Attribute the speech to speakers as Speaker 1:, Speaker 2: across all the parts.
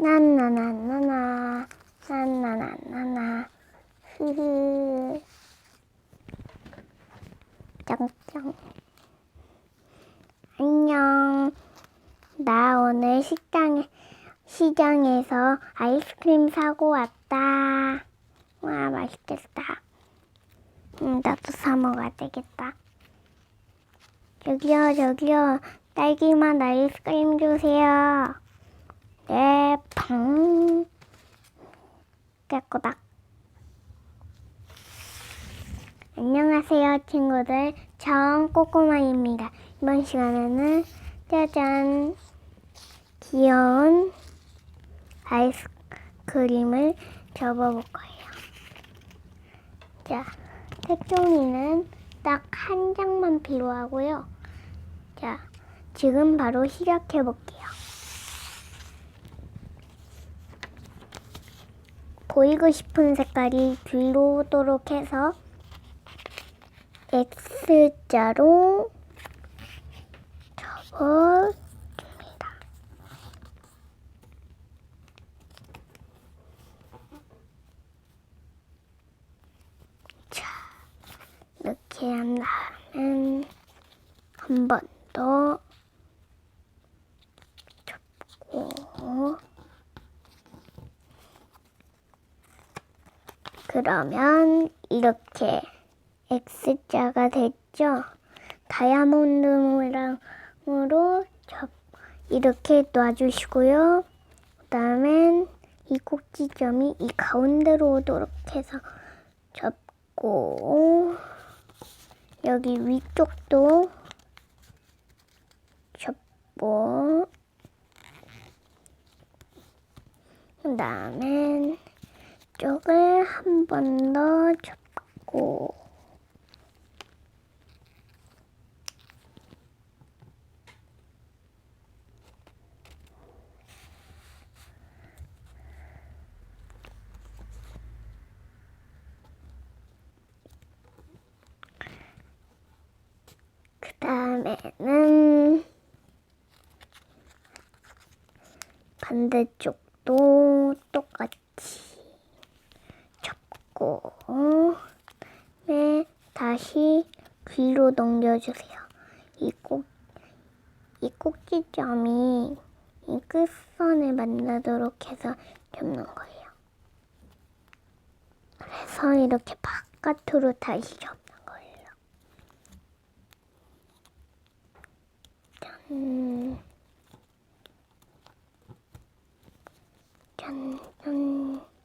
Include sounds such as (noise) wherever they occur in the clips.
Speaker 1: 나나나나나 나나나나나 흐흐 짱짱 안녕. 나 오늘 식당에 시장에서 아이스크림 사고 왔다. 와 맛있겠다. 음, 나도 사 먹어야 되겠다. 저기요 저기요. 딸기맛 아이스크림 주세요. 네, 팡. 깨꼬닥. 안녕하세요, 친구들. 전 꼬꼬마입니다. 이번 시간에는 짜잔. 귀여운 아이스크림을 접어볼 거예요. 자, 색종이는 딱 한 장만 필요하고요. 자, 지금 바로 시작해 볼게요. 보이고 싶은 색깔이 뒤로 오도록 해서 X자로 접어줍니다. 자, 이렇게 한 다음엔 한번 더 접고 그러면 이렇게 X자가 됐죠? 다이아몬드 모양으로 접 이렇게 놔주시고요. 그 다음엔 이 꼭지점이 이 가운데로 오도록 해서 접고 여기 위쪽도 접고 그 다음엔 쪽을 한 번 더 접고. 그 다음에는 반대쪽도 똑같이 접고 네 다시 귀로 넘겨주세요. 이 꼭, 이 꼭지점이 이 끝선을 만나도록 해서 접는 거예요. 그래서 이렇게 바깥으로 다시 접는 거예요. 짠. 짠, 짠.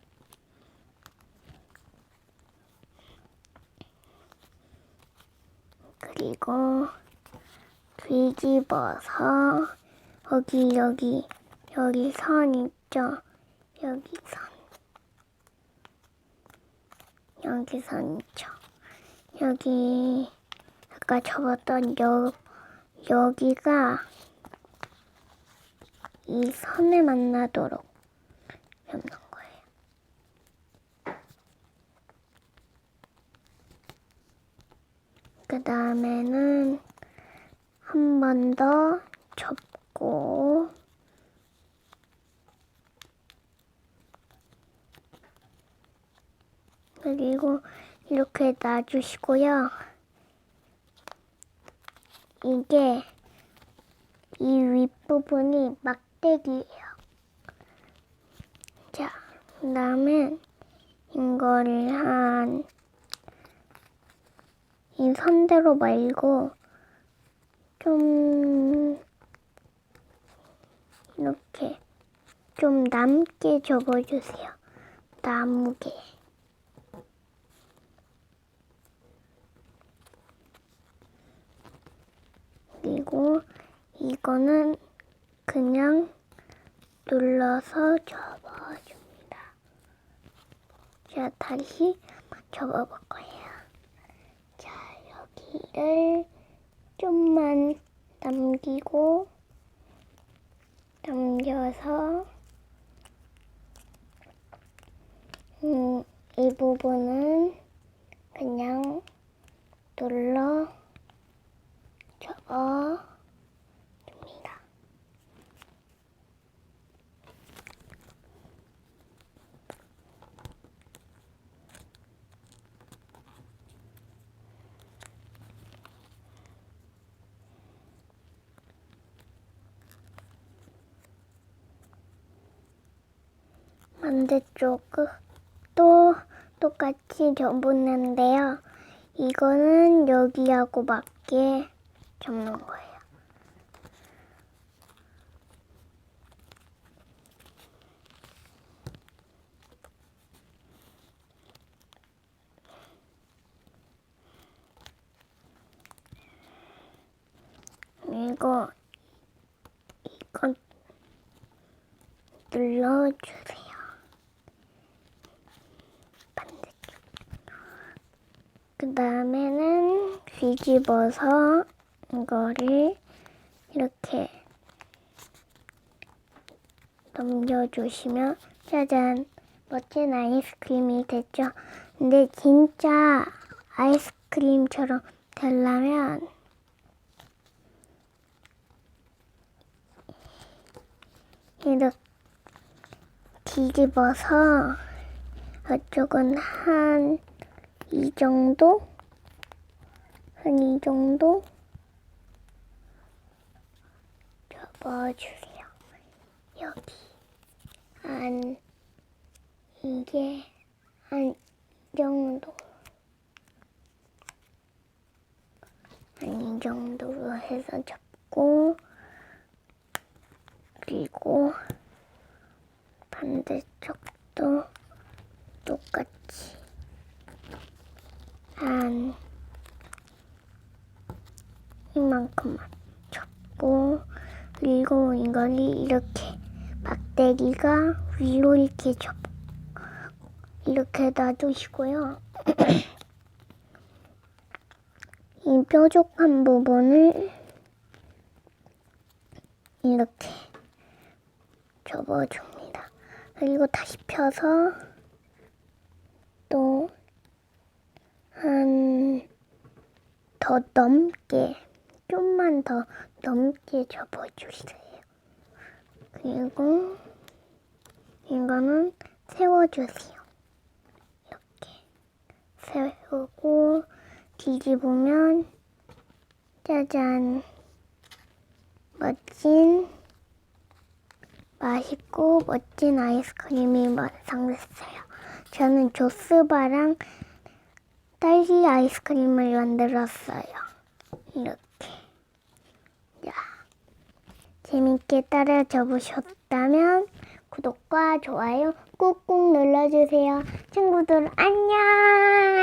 Speaker 1: 그리고 뒤집어서 여기 여기 여기 선 있죠? 여기 선 여기 선 있죠? 여기 아까 접었던 여 여기가 이 선에 만나도록 접는 거예요. 그 다음에는 한 번 더 접고 그리고 이렇게 놔주시고요. 이게 이 윗부분이 막대기예요. 자, 그 다음에 이거를 한 이 선대로 말고 좀 이렇게 좀 남게 접어주세요. 나무게. 그리고 이거는 그냥 눌러서 접어줍니다. 자, 다시 접어볼 거예요. 자, 여기를 좀만 남기고 남겨서 음, 이 부분은 그냥 눌러 접어 반대쪽도 똑같이 접었는데요. 이거는 여기하고 맞게 접는 거예요. 이거 이거 눌러주세요. 반대쪽. 그 다음에는 뒤집어서 이거를 이렇게 넘겨주시면 짜잔 멋진 아이스크림이 됐죠. 근데 진짜 아이스크림처럼 되려면 이렇게 뒤집어서 이쪽은 한 이 정도? 한 이 정도? 접어주세요. 여기. 한, 이게 한 이 정도. 한 이 정도로 해서 접고, 그리고 반대쪽도 똑같이 한 이만큼만 접고 그리고 이걸 이렇게 막대기가 위로 이렇게 접 이렇게 놔두시고요. (clears throat) 이 뾰족한 부분을 이렇게 접어줍니다. 그리고 다시 펴서 한 더 넘게 좀만 더 넘게 접어주세요. 그리고 이거는 세워주세요. 이렇게 세우고 뒤집으면 짜잔 멋진 맛있고 멋진 아이스크림이 완성됐어요. 저는 조스바랑 딸기 아이스크림을 만들었어요. 이렇게. 야. 재밌게 따라줘 보셨다면 구독과 좋아요 꾹꾹 눌러주세요. 친구들 안녕!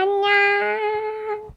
Speaker 1: 안녕!